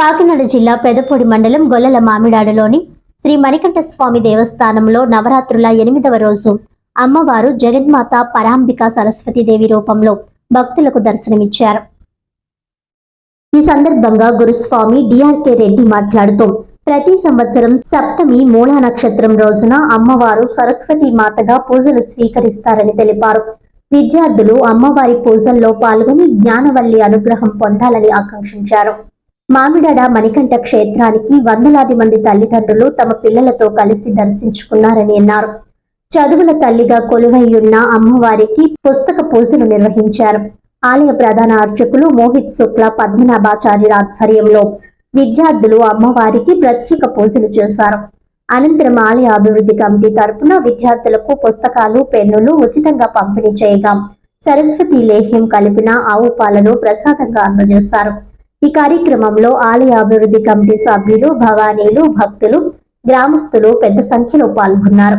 కాకినాడ జిల్లా పెదపొడి మండలం గొల్లల మామిడాడలోని శ్రీ మణికంఠ స్వామి దేవస్థానంలో నవరాత్రుల ఎనిమిదవ రోజు అమ్మవారు జగన్మాత పరాంబిక సరస్వతీదేవి రూపంలో భక్తులకు దర్శనమిచ్చారు. ఈ సందర్భంగా గురుస్వామి డిఆర్కే రెడ్డి మాట్లాడుతూ ప్రతి సంవత్సరం సప్తమి మూలా నక్షత్రం రోజున అమ్మవారు సరస్వతి మాతగా పూజలు స్వీకరిస్తారని తెలిపారు. విద్యార్థులు అమ్మవారి పూజల్లో పాల్గొని జ్ఞానవల్లి అనుగ్రహం పొందాలని ఆకాంక్షించారు. మామిడాడ మణికంఠ క్షేత్రానికి వందలాది మంది తల్లిదండ్రులు తమ పిల్లలతో కలిసి దర్శించుకున్నారని అన్నారు. చదువుల తల్లిగా కొలువైయున్న అమ్మవారికి పుస్తక పూజలు నిర్వహించారు. ఆలయ ప్రధాన అర్చకులు మోహిత్ శుక్ల పద్మనాభాచార్యుల ఆధ్వర్యంలో విద్యార్థులు అమ్మవారికి ప్రత్యేక పూజలు చేశారు. అనంతరం ఆలయ అభివృద్ధి కమిటీ తరపున విద్యార్థులకు పుస్తకాలు పెన్నులు ఉచితంగా పంపిణీ చేయగా సరస్వతి లేహ్యం కలిపిన ఆవు పాలను ప్రసాదంగా అందజేశారు. ఈ కార్యక్రమంలో ఆలయ అభివృద్ధి కమిటీ సభ్యులు భవానీలు భక్తులు గ్రామస్తులు పెద్ద సంఖ్యలో పాల్గొన్నారు.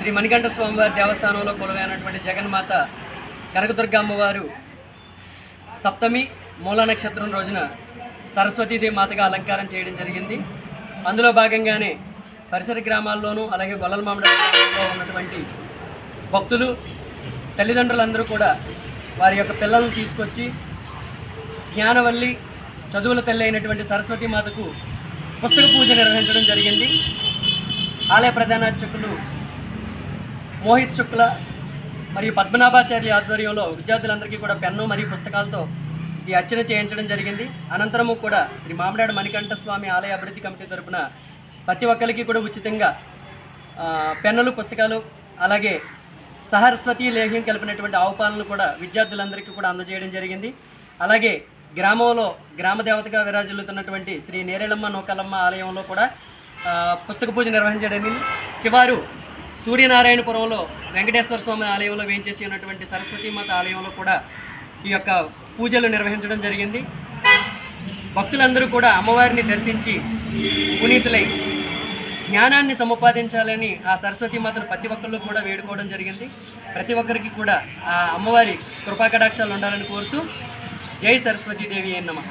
శ్రీ మణికంఠ స్వామివారి దేవస్థానంలో కొలువైనటువంటి జగన్మాత కనకదుర్గ అమ్మవారు సప్తమి మూల నక్షత్రం రోజున సరస్వతీదేవి మాతగా అలంకారం చేయడం జరిగింది. అందులో భాగంగానే పరిసర గ్రామాల్లోనూ అలాగే గొల్లల మామిడాడ ఉన్నటువంటి భక్తులు తల్లిదండ్రులందరూ కూడా వారి యొక్క పిల్లలను తీసుకొచ్చి జ్ఞానవల్లి చదువుల తల్లి అయినటువంటి సరస్వతి మాతకు పుస్తక పూజ నిర్వహించడం జరిగింది. ఆలయ ప్రధానార్చకులు మోహిత్ శుక్ల మరియు పద్మనాభాచార్య ఆధ్వర్యంలో విద్యార్థులందరికీ కూడా పెన్ను మరియు పుస్తకాలతో ఈ అర్చన చేయించడం జరిగింది. అనంతరము కూడా శ్రీ మామిడాడు మణికంఠ స్వామి ఆలయ అభివృద్ధి కమిటీ తరపున ప్రతి ఒక్కరికి కూడా ఉచితంగా పెన్నులు పుస్తకాలు అలాగే సహస్వతి లేహ్యం కలిపినటువంటి ఆవుపాలను కూడా విద్యార్థులందరికీ కూడా అందజేయడం జరిగింది. అలాగే గ్రామంలో గ్రామ దేవతగా విరాజిల్లుతున్నటువంటి శ్రీ నేరేళమ్మ నూకలమ్మ ఆలయంలో కూడా పుస్తక పూజ నిర్వహించడం జరిగింది. శివారు సూర్యనారాయణపురంలో వెంకటేశ్వర స్వామి ఆలయంలో వేయించేసి ఉన్నటువంటి సరస్వతీమాత ఆలయంలో కూడా ఈ యొక్క పూజలు నిర్వహించడం జరిగింది. భక్తులందరూ కూడా అమ్మవారిని దర్శించి పునీతులై జ్ఞానాన్ని సముపాదించాలని ఆ సరస్వతి మాతను ప్రతి ఒక్కళ్ళు కూడా వేడుకోవడం జరిగింది. ప్రతి ఒక్కరికి కూడా ఆ అమ్మవారి కృపాకటాక్షాలు ఉండాలని కోరుతూ జై సరస్వతీదేవి నమః.